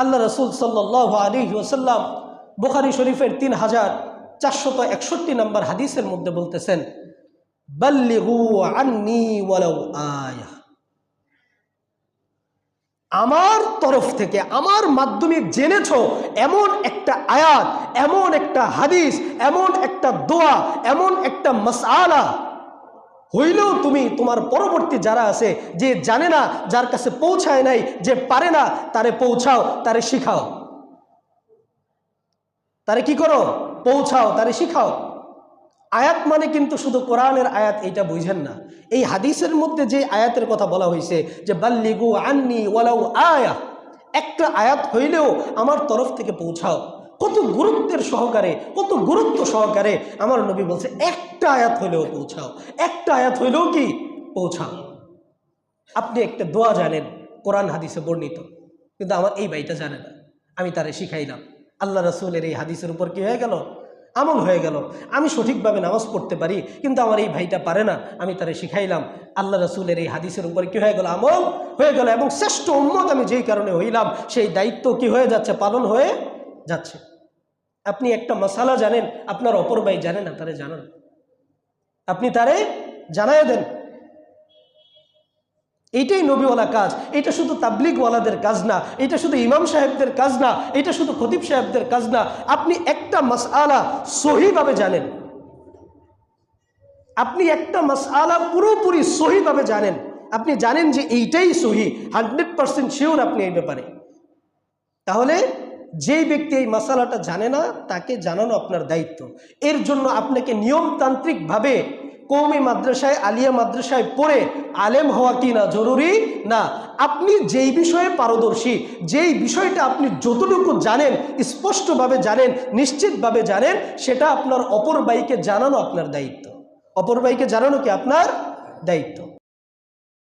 আল্লাহ রসুল সাল্লাহ আলী ওসাল্লাম বুখারি শরীফের তিন হাজার চারশত একষট্টি নম্বর হাদিসের মধ্যে বলতেছেন আমার তরফ থেকে, আমার মাধ্যমে জেনেছ এমন একটা আয়াত, এমন একটা হাদিস, এমন একটা দোয়া, এমন একটা মাসআলা। হইলেও তুমি তোমার পরবর্তী যারা আছে, যে জানে না, যার কাছে পৌঁছায় নাই, যে পারে না, তারে পৌঁছাও, তারে শিখাও। তারে কি করো? পৌঁছাও, তারে শিখাও। আয়াত মানে কিন্তু শুধু কোরআনের আয়াত, এইটা বুঝেন না। এই হাদিসের মধ্যে যে আয়াতের কথা বলা হয়েছে যে বাল্লিগু আন্নি ওয়ালাউ আয়া, একটা আয়াত হইলেও আমার তরফ থেকে পৌঁছাও। কত গুরুত্বের সহকারে, কত গুরুত্ব সহকারে আমার নবী বলছে, একটা আয়াত হইলেও পৌঁছাও। একটা আয়াত হইলেও কি? পৌঁছাও। আপনি একটা দোয়া জানেন, কোরআন হাদিসে বর্ণিত। কিন্তু আমার এই বাইটা জানে না। আমি তারে শিখাইলাম। আল্লাহ রসুলের এই হাদিসের উপর কি হয়ে গেল? আমল হয়ে গেল। আমি সঠিকভাবে নামাজ পড়তে পারি, কিন্তু আমার এই ভাইটা পারে না। আমি তারে শিখাইলাম, আল্লাহ রসুলের এই হাদিসের উপর কি হয়ে গেল? আমল হয়ে গেল। এবং শ্রেষ্ঠ উন্মত আমি যেই কারণে হইলাম, সেই দায়িত্ব কি হয়ে যাচ্ছে? পালন হয়ে যাচ্ছে। আপনি একটা মশালা জানেন, আপনার অপর ভাই জানে না, তারে জানান আপনি তারে জানাই দেন। এইটাই নবীওয়ালা কাজ। এটা শুধু তাবলিগওয়ালাদের কাজ না এটা শুধু ইমাম সাহেবদের কাজ না এটা শুধু খতিব সাহেবদের কাজ না, আপনি একটা মাসআলা সহিভাবে জানেন। আপনি একটা মাসআলা পুরোপুরি সহিভাবে জানেন। আপনি জানেন যে এইটাই সহি, হান্ড্রেড পার্সেন্ট শিওর আপনি এই ব্যাপারে। তাহলে যেই ব্যক্তি এই মশালাটা জানে না, তাকে জানানো আপনার দায়িত্ব। এর জন্য আপনাকে নিয়মতান্ত্রিকভাবে কৌমি মাদ্রাসায়, আলিয়া মাদ্রাসায় পড়ে আলেম হওয়া কি না জরুরি? না। আপনি যেই বিষয়ে পারদর্শী, যেই বিষয়টা আপনি যতটুকু জানেন, স্পষ্টভাবে জানেন, নিশ্চিতভাবে জানেন, সেটা আপনার অপর বাইকে জানানো আপনার দায়িত্ব। অপর বাইকে জানানো কি আপনার দায়িত্ব?